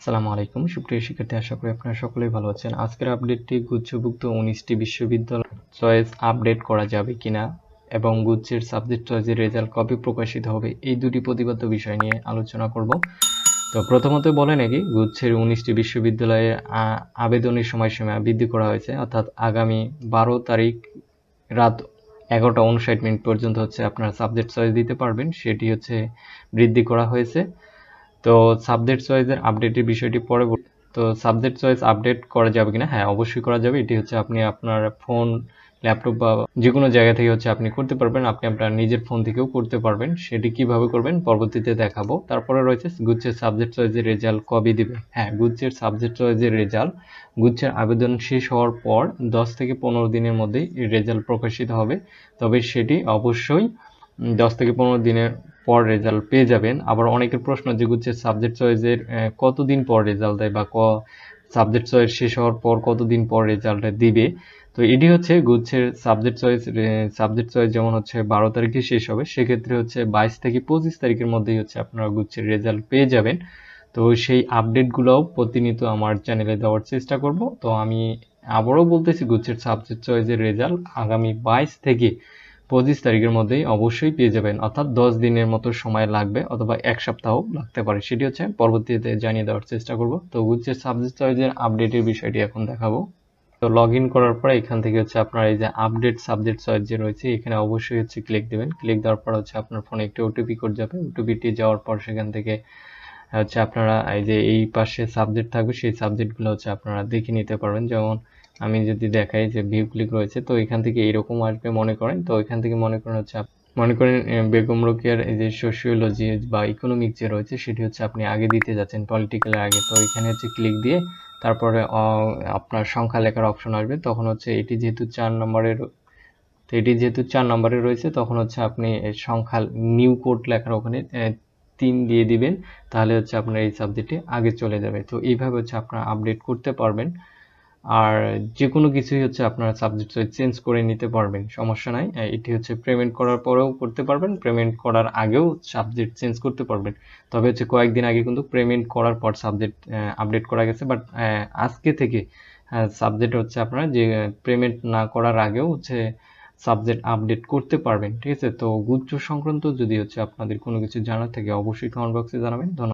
আসসালামু আলাইকুম। সুপ্রিয় শিক্ষার্থী, আশা করি আপনারা সকলেই ভালো আছেন। আজকের আপডেটটি গুচ্ছভুক্ত উনিশটি বিশ্ববিদ্যালয় চয়েস আপডেট করা যাবে কিনা এবং গুচ্ছের সাবজেক্ট চয়েসের রেজাল্ট কবে প্রকাশিত হবে, এই দুটি প্রতিপাদ্য বিষয় নিয়ে আলোচনা করব। তো প্রথমত বলে নাকি গুচ্ছের উনিশটি বিশ্ববিদ্যালয়ে আবেদনের সময়সীমা বৃদ্ধি করা হয়েছে। অর্থাৎ আগামী বারো তারিখ রাত এগারোটা উনষাট মিনিট পর্যন্ত হচ্ছে আপনারা সাবজেক্ট চয়েস দিতে পারবেন। সেটি হচ্ছে বৃদ্ধি করা হয়েছে। তো সাবজেক্ট চয়েসের আপডেটের বিষয়টি পরে তো সাবজেক্ট চয়েস আপডেট করা যাবে কিনা? হ্যাঁ অবশ্যই করা যাবে। এটি হচ্ছে আপনি আপনার ফোন ল্যাপটপ বা যে কোনো জায়গা থেকে হচ্ছে আপনি করতে পারবেন। আপনি আপনার নিজের ফোন থেকেও করতে পারবেন। সেটি কীভাবে করবেন পরবর্তীতে দেখাবো। তারপরে রয়েছে গুচ্ছের সাবজেক্ট চয়েসের রেজাল্ট কবে দিবে? হ্যাঁ গুচ্ছের সাবজেক্ট চয়েসের রেজাল্ট গুচ্ছের আবেদন শেষ হওয়ার পর দশ থেকে পনেরো দিনের মধ্যেই রেজাল্ট প্রকাশিত হবে। তবে সেটি অবশ্যই দশ থেকে পনেরো দিনের পর রেজাল্ট পেয়ে যাবেন। আবার অনেকের প্রশ্ন যে গুচ্ছের সাবজেক্ট চয়েসের কতদিন পর রেজাল্ট দেয় বা ক সাবজেক্ট চয়েস শেষ হওয়ার পর কতদিন পর রেজাল্টটা দিবে। তো এটি হচ্ছে গুচ্ছের সাবজেক্ট চয়েস সাবজেক্ট চয়েস যেমন হচ্ছে বারো তারিখে শেষ হবে, সেক্ষেত্রে হচ্ছে বাইশ থেকে পঁচিশ তারিখের মধ্যেই হচ্ছে আপনারা গুচ্ছের রেজাল্ট পেয়ে যাবেন। তো সেই আপডেটগুলোও প্রতিনিয়ত আমার চ্যানেলে দেওয়ার চেষ্টা করব। তো আমি আবারও বলতেছি, গুচ্ছের সাবজেক্ট চয়েসের রেজাল্ট আগামী বাইশ থেকে পঁচিশ তারিখের মধ্যেই অবশ্যই পেয়ে যাবেন। অর্থাৎ দশ দিনের মতো সময় লাগবে অথবা এক সপ্তাহ লাগতে পারে। সেটি হচ্ছে পরবর্তীতে জানিয়ে দেওয়ার চেষ্টা করব। তো গুচ্ছের সাবজেক্ট চয়েসের আপডেটের বিষয়টি এখন দেখাবো। তো লগ ইন করার পর এখান থেকে হচ্ছে আপনার এই যে আপডেট সাবজেক্ট চয়েস যে রয়েছে, এখানে অবশ্যই হচ্ছে ক্লিক দেবেন। ক্লিক দেওয়ার পর হচ্ছে আপনার ফোনে একটি ওটিপি কোড যাবে। ওটিপিটি যাওয়ার পর সেখান থেকে হচ্ছে আপনারা এই যে এই পাশে সাবজেক্ট থাকবে, সেই সাবজেক্টগুলো হচ্ছে আপনারা দেখে নিতে পারবেন। যেমন আমি যদি দেখাই যে ভিউ ক্লিক রয়েছে, তো এখান থেকে এরকম আসবে মনে করেন। তো এখান থেকে মনে করেন হচ্ছে মনে করেন বেগম রোকেয়ার এই যে সোশিওলজি বা ইকোনমিক যে রয়েছে, সেটি হচ্ছে আপনি আগে দিতে যাচ্ছেন পলিটিক্যালের আগে। তো এখানে হচ্ছে ক্লিক দিয়ে তারপরে আপনার সংখ্যা লেখার অপশন আসবে। তখন হচ্ছে এটি যেহেতু চার নম্বরের, তো এটি যেহেতু চার নম্বরে রয়েছে, তখন হচ্ছে আপনি সংখ্যা নিউ কোড লেখার ওখানে তিন দিয়ে দিবেন। তাহলে হচ্ছে আপনার এই সাবজেক্টে আগে চলে যাবে। তো এইভাবে হচ্ছে আপনারা আপডেট করতে পারবেন। আর যে কোনো কিছুই হচ্ছে আপনার সাবজেক্ট চেঞ্জ করে নিতে পারবেন, সমস্যা নাই। এটি হচ্ছে পেমেন্ট করার পরেও করতে পারবেন পেমেন্ট করার আগেও সাবজেক্ট চেঞ্জ করতে পারবেন। তবে হচ্ছে কয়েকদিন আগে কিন্তু পেমেন্ট করার পর সাবজেক্ট আপডেট করা গেছে। বাট আজকে থেকে সাবজেক্ট হচ্ছে আপনারা যে পেমেন্ট না করার আগেও হচ্ছে সাবজেক্ট আপডেট করতে পারবেন, ঠিক আছে? তো গুচ্ছ সংক্রান্ত যদি হচ্ছে আপনাদের কোনো কিছু জানার থাকে, অবশ্যই কমেন্ট বক্সে জানাবেন। ধন্যবাদ।